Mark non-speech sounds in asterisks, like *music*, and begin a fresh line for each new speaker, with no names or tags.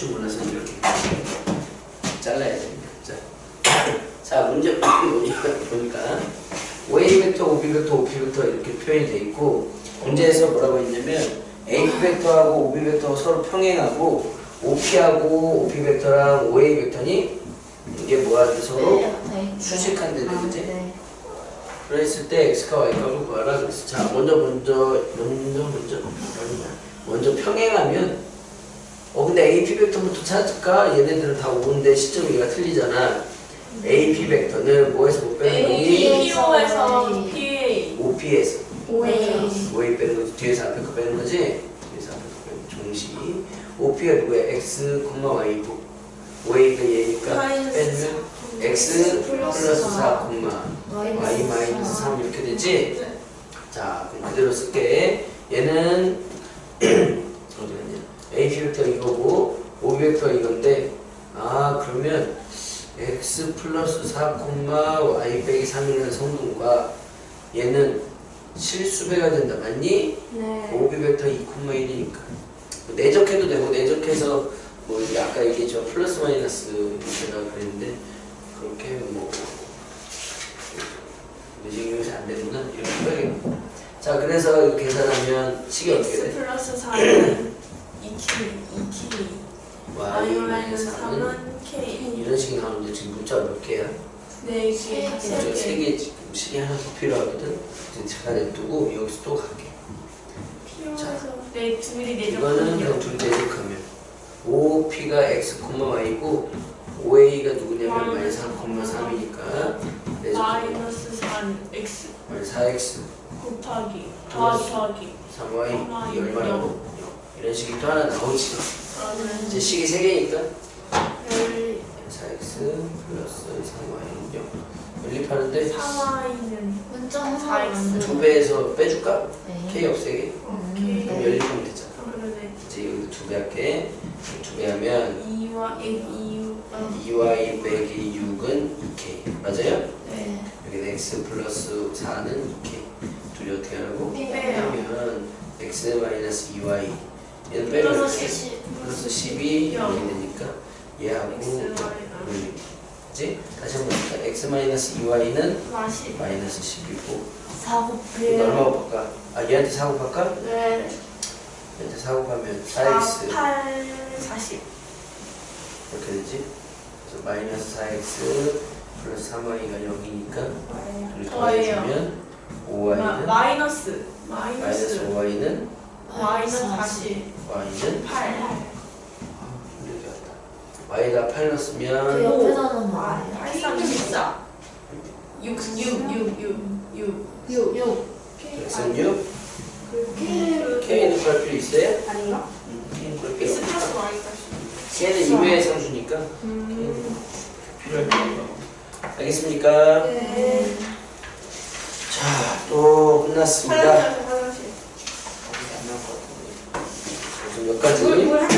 줄 몰라서 이렇게 잘라야 됩니다. 자, *coughs* 자 문제 보니까 보니까 A 벡터, OB 벡터, OP 벡터 이렇게 표현이 돼 있고 문제에서 뭐라고 했냐면 A 벡터하고 OB 벡터가 서로 평행하고 OP하고 OP 벡터랑 OA 벡터니 이게 뭐야 서로
네.
수직한데
아,
그지?
네.
그랬을 때 x가 y 값을 구하라 그랬어. 자, 먼저 먼저 먼저 먼저 먼저 평행하면 어 근데 AP 벡터부터 찾을까? 얘네들은 다 오는데 시점 얘가 틀리잖아. AP 벡터는 뭐에서 못 빼는 거니?
PO에서 PA
OP에서
오에
OA 빼는 거지. 뒤에서 앞에 거 빼는 거지. 뒤에서 앞에 거 빼는 거. 종시. OP가 누구야? x, y고 OA가 얘니까 빼면 x 플러스 4, y 마이너스 3 이렇게 되지?
네.
자, 그럼 그대로 쓸게. 얘는 2벡터 이거고 5벡터 이건데 아 그러면 x 플러스 4, y 빼기 3이라는 성분과 얘는 실수배가 된다 맞니?
네.
5벡터 2,1이니까 내적해도 되고 내적해서 뭐 아까 얘기했죠 플러스 마이너스 문제가 그랬는데 그렇게 뭐 내적용이 잘 안되구나 이렇게 해야겠네 자 그래서 계산하면 식이 어떻게 돼?
플러스 4는 2K 2K
y 마이너스
마이너스
3은
3은 K.
이런 식이 나오는데 지금 문자가 몇 개야?
4개
문자
3개.
3개 지금 식이 하나 더 필요하거든? 이제 제가 냅두고 여기서 또 갈게.
PO에서. 네 둘이
이거는 그냥 둘 대적하면 OP가 X, Y고 OA가 누구냐면 마이너스 3, 3이니까
마이너스 3 X
4X,
곱하기 더하기 더하기
3Y 이 얼마라고? 이런 식이 또 하나 나오지
그러면
이제 식이 3개니까
열
4X 플러스 3Y 0 연립하는데
4Y는
문점
사
하나
X.
만들어.
두 배에서 빼줄까?
네.
K 없애게
오케이
그럼 연립하면 되잖아
그러면
이제 여기 두배 할게 두배 하면
2와 2
2Y 빼기 6은 2K 맞아요?
네
x 플러스 4는 2k 둘이 어떻게 하라고?
빼요.
빼면 x 마이너스 2y 얘는 빼면
플러스
이렇게
10
플러스 10이
영.
0이 되니까 얘하고 그치? 다시 한번 볼까? x 마이너스 2y는
40
마이너스 10이고
사고
이거 얼마 곱할까? 아 얘한테 4 곱할까?
네
얘한테 4 곱하면
4,
4x
8, 40
이렇게 되지? 그래서 마이너스 4x 플러스 3y가 0이니까 둘이
더해요
더해주면
마,
5y는
마이너스
마이너스.
마이너스
5y는
마이너스 40
y는
8
이렇게 왔다. y에다
8그
넣었으면
옆에서는
아,
뭐예요?
8 3 14 6 6 6 6 6
6 6
x는 6
K
k는 구할 필요 있어요?
아닌가?
음, k는 구할 필요
X
없어
플러스 Y가
k는 2배의 상수니까. 없고 알겠습니까?
네
자, 또 끝났습니다
화장실 화장실
몇 가지?